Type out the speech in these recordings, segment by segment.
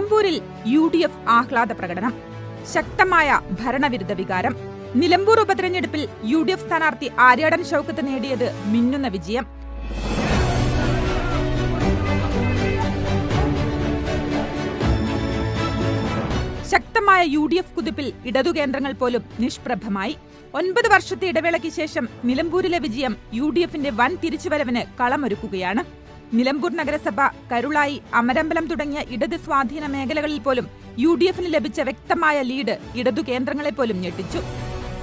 നിലമ്പൂരിൽ U D F ആഹ്ലാദ പ്രകടനം. ശക്തമായ ഭരണവിരുദ്ധ വികാരം. നിലമ്പൂർ ഉപതെരഞ്ഞെടുപ്പിൽ യു ഡി എഫ് സ്ഥാനാർത്ഥി ആര്യാടൻ ഷൌക്കത്ത് നേടിയത് മിന്നുന്ന വിജയം. ശക്തമായ യു ഡി എഫ് കുതിപ്പിൽ ഇടതുകേന്ദ്രങ്ങൾ പോലും നിഷ്പ്രഭമായി. ഒൻപത് വർഷത്തെ ഇടവേളയ്ക്ക് ശേഷം നിലമ്പൂരിലെ വിജയം യു ഡി എഫിന്റെ വൻ തിരിച്ചുവരവിന് കളമൊരുക്കുകയാണ്. നിലമ്പൂർ നഗരസഭ കരുളായി അമരമ്പലം തുടങ്ങിയ ഇടത് സ്വാധീന മേഖലകളിൽ പോലും യു ഡി എഫിന് ലഭിച്ച വ്യക്തമായ ലീഡ് ഇടതു കേന്ദ്രങ്ങളെ പോലും ഞെട്ടിച്ചു.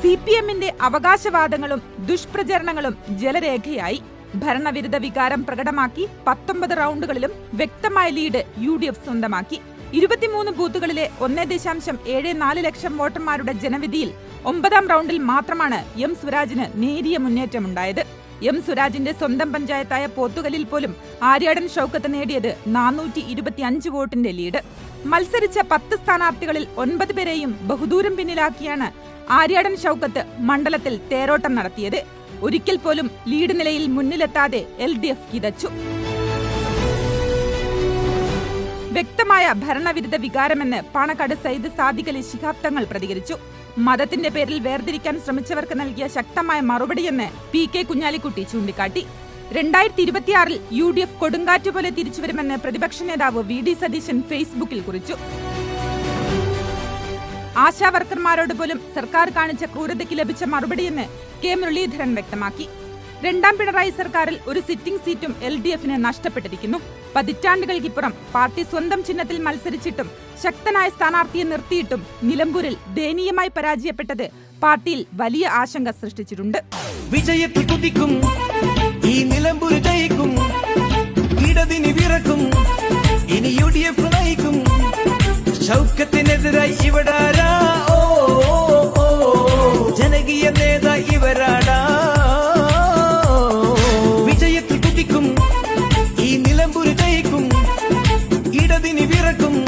സി പി എമ്മിന്റെ അവകാശവാദങ്ങളും ദുഷ്പ്രചരണങ്ങളും ജലരേഖയായി. ഭരണവിരുദ്ധ വികാരം പ്രകടമാക്കി പത്തൊമ്പത് റൗണ്ടുകളിലും വ്യക്തമായ ലീഡ് യു ഡി എഫ് സ്വന്തമാക്കി. ഇരുപത്തിമൂന്ന് ബൂത്തുകളിലെ ഒന്നേ ദശാംശം ഏഴ് നാല് ലക്ഷം വോട്ടർമാരുടെ ജനവിധിയിൽ ഒമ്പതാം റൗണ്ടിൽ മാത്രമാണ് എം സ്വരാജിന് നേരിയ മുന്നേറ്റമുണ്ടായത്. എം സുരാജിന്റെ സ്വന്തം പഞ്ചായത്തായ പോത്തുകലിൽ പോലും ആര്യാടൻ ഷൗക്കത്ത് നേടിയത് നാനൂറ്റി ഇരുപത്തിയഞ്ച് വോട്ടിന്റെ ലീഡ്. മത്സരിച്ച പത്ത് സ്ഥാനാർത്ഥികളിൽ ഒൻപത് പേരെയും ബഹുദൂരം പിന്നിലാക്കിയാണ് ആര്യാടൻ ഷൗക്കത്ത് മണ്ഡലത്തിൽ തേരോട്ടം നടത്തിയത്. ഒരിക്കൽ പോലും ലീഡ് നിലയിൽ മുന്നിലെത്താതെ എൽ ഡി എഫ് കിതച്ചു. വ്യക്തമായ ഭരണവിരുദ്ധ വികാരമെന്ന് പാണക്കാട് സയ്യിദ് സാദിഖലി ശിഹാബ് തങ്ങൾ പ്രതികരിച്ചു. മതത്തിന്റെ പേരിൽ വേർതിരിക്കാൻ ശ്രമിച്ചവർക്ക് നൽകിയ ശക്തമായ മറുപടിയെന്ന് പി കെ കുഞ്ഞാലിക്കുട്ടി ചൂണ്ടിക്കാട്ടി. രണ്ടായിരത്തി ഇരുപത്തിയാറിൽ യു ഡി എഫ് കൊടുങ്കാറ്റ് പോലെ തിരിച്ചുവരുമെന്ന് പ്രതിപക്ഷ നേതാവ് വി ഡി സതീശൻ ഫേസ്ബുക്കിൽ കുറിച്ചു. ആശാവർക്കർമാരോട് പോലും സർക്കാർ കാണിച്ച ക്രൂരതയ്ക്ക് ലഭിച്ച മറുപടിയെന്ന് കെ മുരളീധരൻ വ്യക്തമാക്കി. രണ്ടാം പിണറായി സർക്കാരിൽ ഒരു സിറ്റിംഗ് സീറ്റും എൽ ഡി എഫിന് നഷ്ടപ്പെട്ടിരിക്കുന്നു. പതിറ്റാണ്ടുകൾക്കിപ്പുറം പാർട്ടി സ്വന്തം ചിഹ്നത്തിൽ മത്സരിച്ചിട്ടും ശക്തനായ സ്ഥാനാർത്ഥിയെ നിർത്തിയിട്ടും നിലമ്പൂരിൽ ദയനീയമായി പരാജയപ്പെട്ടത് പാർട്ടിയിൽ വലിയ ആശങ്ക സൃഷ്ടിച്ചിട്ടുണ്ട്. കുതിക്കും ഈ നിലമ്പൂർ ജയിക്കും. ജനകീയ നേതാ ഇവരാടാ. பத்தினி பிறக்கும்